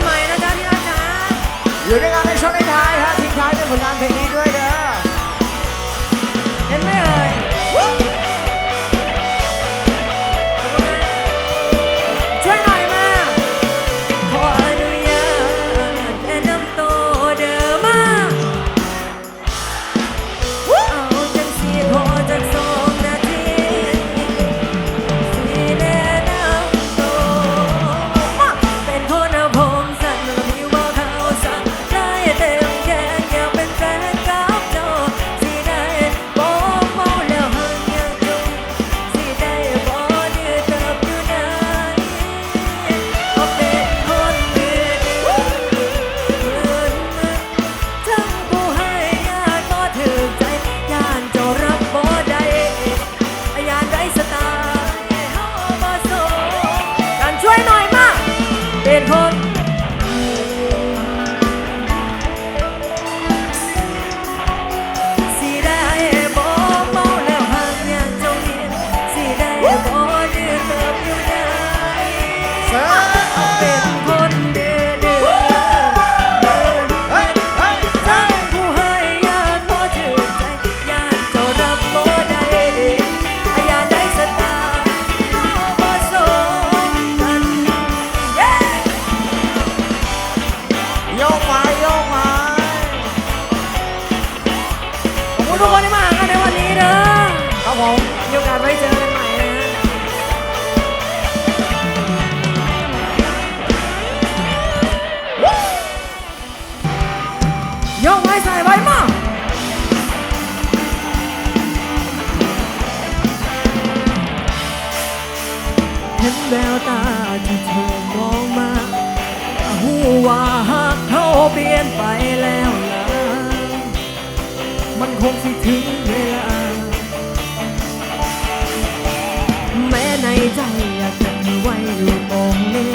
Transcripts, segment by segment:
กันใหม่นะจ๊ะที่รักจ๋าอยู่ด้วยกัน เห็นแววตาที่เธอมองมาหูว่าหากเขาเปลี่ยนไปแล้วล่ะมันคงสิถึงเวลา แม้ในใจอยากจะไว้อยู่ตรงนี้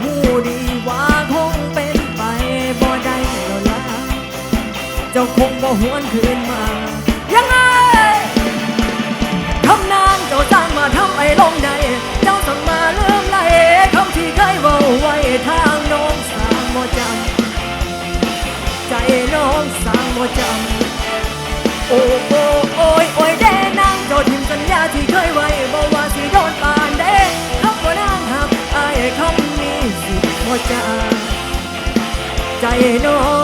หูดีว่าคงเป็นไปบ่ได้แล้วล่ะเจ้าคงบ่หวนคืนมา ทางน้องสร้างบ่จำใจน้องสร้างบ่จำโอ้โอ้โอ้ยโอ้ยเด้นางเจ้าทิมสัญญาที่เคยไว้บอกว่าสิโดนปานเด้คำว่านางหักอายคำนี้สิบ่จำใจน้อง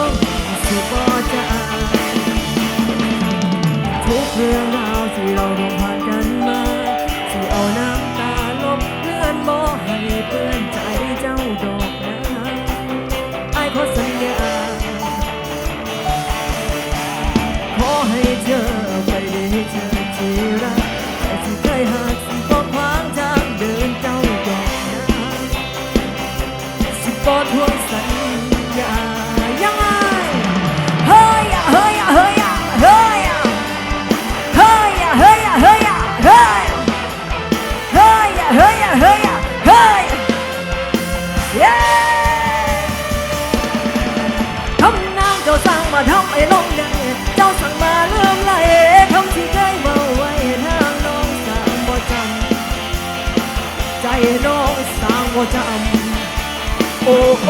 สิบ่ทว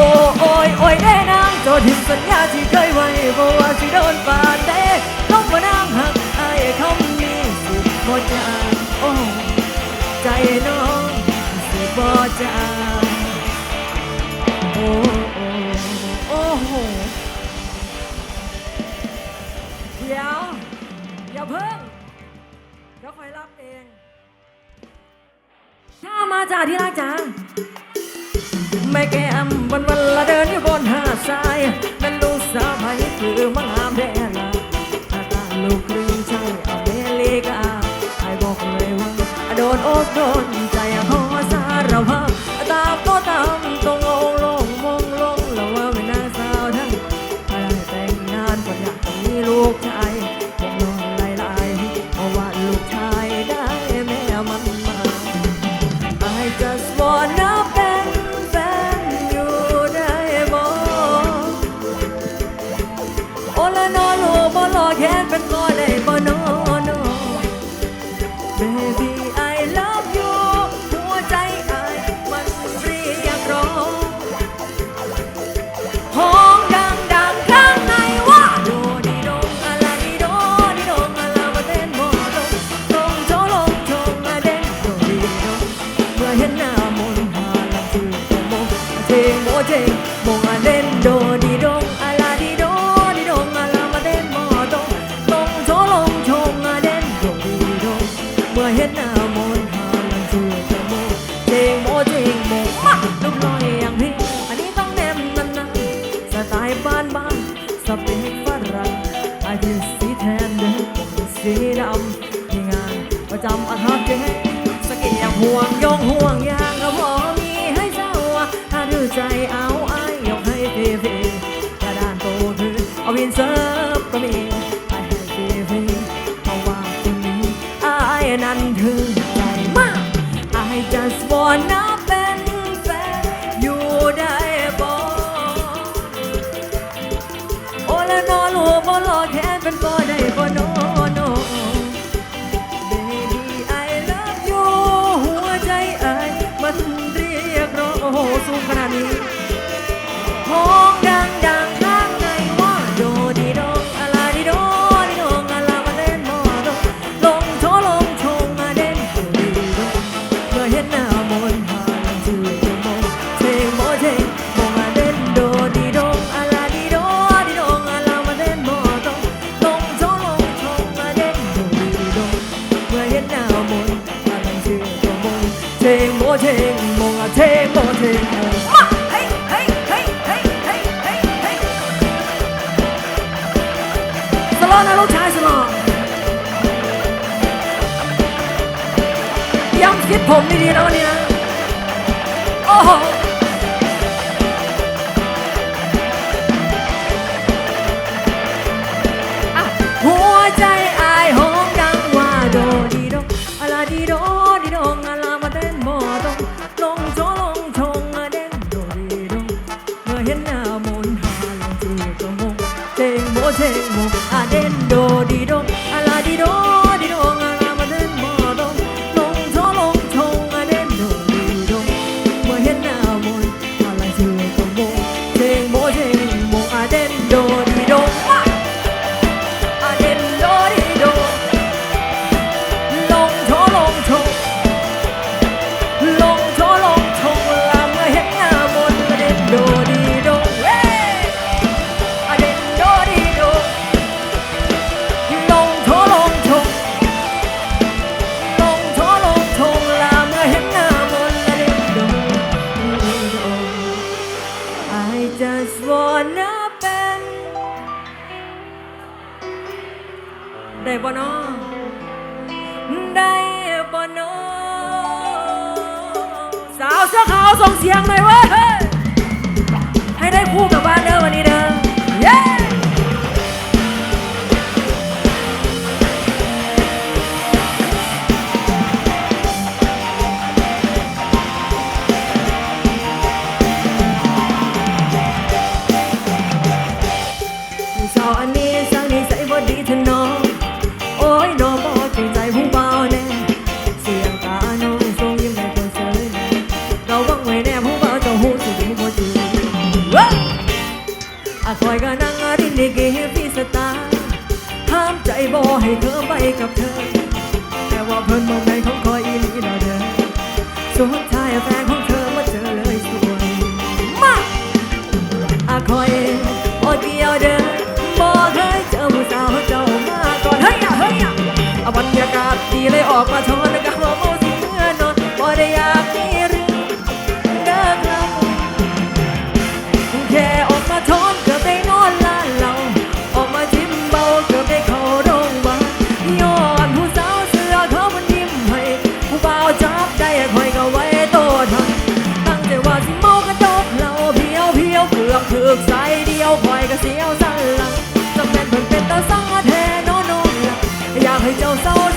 โอ้โอยโอ้ยได้นางจ้าทิมสัญญาที่เคยไว้บอกว่าสิโดนปาดเด้ต้องมานางหักไอ้คำนี้สิบ่จางโอ้ใจน้องสิบ่จางโอ้โอ้โอ้โหเดี๋ยวอย่าเพิ่งเดี๋ยวคอยรับเอง ถ้ามาจากที่รักจัง ม่แก้มวันวันละเดินอยู่บนหาดทรายนั่นลูกสาวไผ่คือมังหามแดนละหน้าตาลูกครึ่งใช่อเมริกาไอ้บอกเลยว่าโดนอกโดนใจขอสารภาพตามก็ตามตรง เก่งอาเด่นโดดีดงอาลาดีโดดีดงอาลามาเด่นมอตรงตรงโซลงชงอาเด่นดงดีดงเมื่อเห็นหน้ามนหาลังเสือจะโมเจงโมเจงโมมาลูกน้อยอย่างพี่อันนี้ต้องแนมนานๆสไตล์บ้านบ้านสเปนฝรั่งอายุสีแทนเดิมผมสีดำที่งานประจำอาทิตย์สเกียห่วงยองห่วงยางกระพอ ใจเอาไอ้ยกให้เรีๆกระดานโตถือเอาวินเซอร์ โดดีโด อกมาทนกับโมสิเงื่อนอนบ่ได้อยากมีเรื่องเดิกเราแค่ออกมาทนเกือได้นอนลานเรา ออกมาจิ้มเบาเกือได้เข้าโรงพยาบาอดผู้สาวเสือเขามันยิ้มให้ผู้บาจับใจคอยก็ไว้โตทันตั้งแต่ว่าสิเมากระดกเราเพียวเพียวเกือบถึกสาเดียวคอยก็เสียวสันหลังจำเป็นเพิ่นเป็นตาสังแท้น้องน้องอยากให้เจ้าเศร้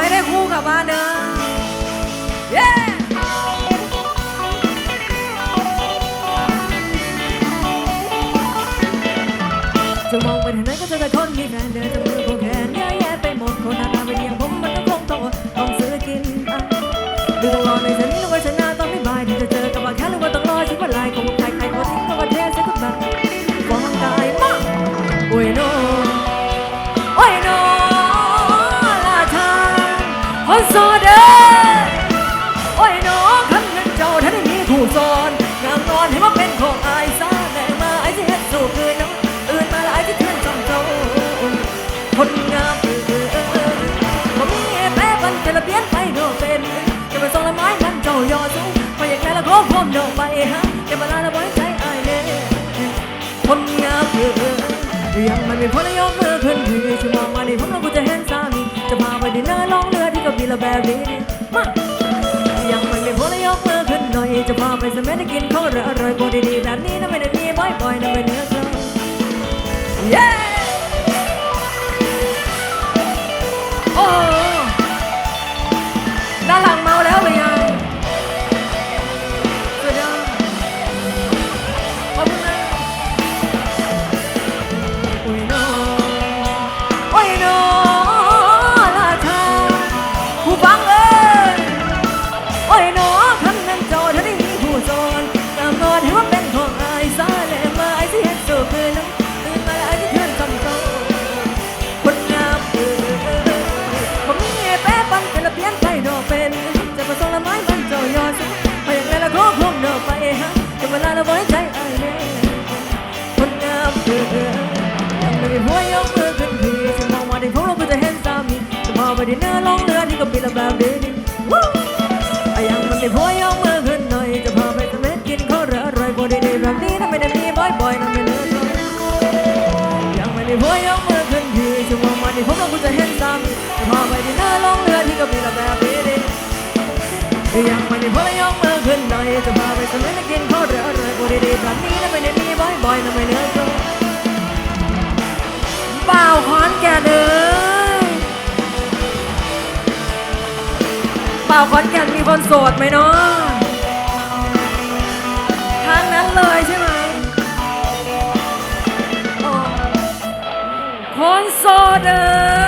ให้ได้คู่กลับบ้านเด้อ แล้แบบนี้มายังไม่ไม่พอเลยยกมือขึ้นหน่อยจะพาไปสมัยได้กินข้าวอร่อยๆพอดีๆแบบนี้นะไม่ได้มีบ่อยๆนะไม่เนื้อเกลือ yeah ได้หัวยกมือขึ้นทีฉันมองมาที่ผมลงไปจะเห็นสามีแต่พอไปที่เนื้อลงเรือที่ก็มีระแบบดีนี่ไอ้ยังมันได้หัวยกมือขึ้นหน่อยจะพาไปสมัครกินข้าวเรืออร่อยบ่ได้ได้แบบนี้ถ้าไม่ได้มีบ่อยๆนั่นไม่เลิกยังไม่ได้หัวยกมือขึ้นทีฉันมองมาที่ผมลงไปจะเห็นสามีแต่พอไปที่เนื้อลงเรือที่ก็มีระแบบดีนี่ยังไม่ได้พอยกมือขึ้นหน่อยจะพาไปสมัครกินข้าวเรืออร่อยบ่ได้ได้แบบนี้ถ้าไม่ได้มีบ่อยๆนั่นไม่เลิก ขอนแก่เอ้ยเป่าขอนแก่มีคนโสดไหมเนาะทางนั้นเลยใช่ไหมคนโสดเด้ย